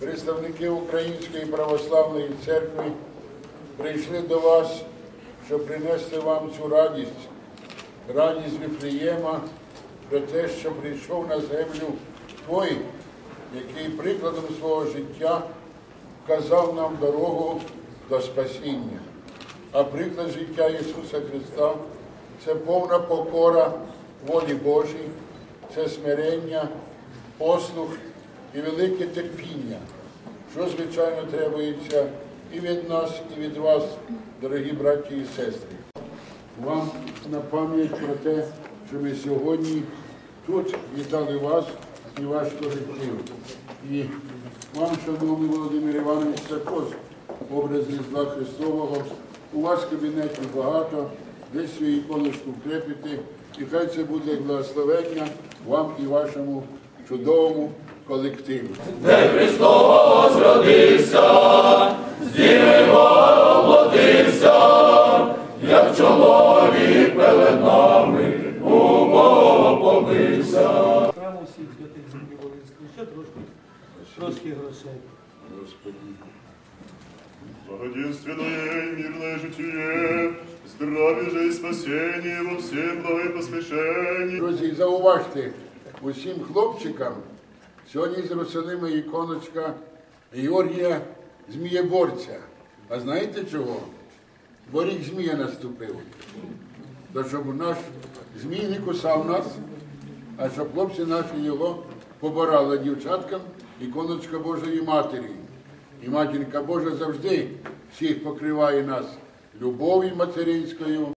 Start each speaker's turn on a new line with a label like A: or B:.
A: Представники Української православної церкви прийшли до вас, щоб принести вам цю радість, радість Віфлеєма про те, що прийшов на землю той, який прикладом свого життя вказав нам дорогу до спасіння. А приклад життя Ісуса Христа це повна покора волі Божій, це смирення, послух і велике терпіння, що, звичайно, требується і від нас, і від вас, дорогі браті і сестри. Вам на пам'ять про те, що ми сьогодні тут вітали вас і ваш колектив. І вам, шановний Володимир Іванович, також образ Різдва Христового. У вас в кабінеті багато, десь свою іконочку вкрепите, і хай це буде благословення вам і вашому чудовому колективу.
B: Храм усіх святих землі Волинської. Ще трошки, трошки грошей.
A: Господи.
C: Благоденственное и мирное житие, здравие же и спасение во всем благопоспешении.
A: Друзі, зауважте усім хлопчикам, сьогодні з Русалима іконочка Георгія Змієборця. А знаєте чого? Бо рік Змія наступив. То щоб наш змій не кусав нас, а щоб хлопці наші його побирали дівчаткам іконочка Божої Матері. І матінка Божа завжди всіх покриває нас любов'ю материнською.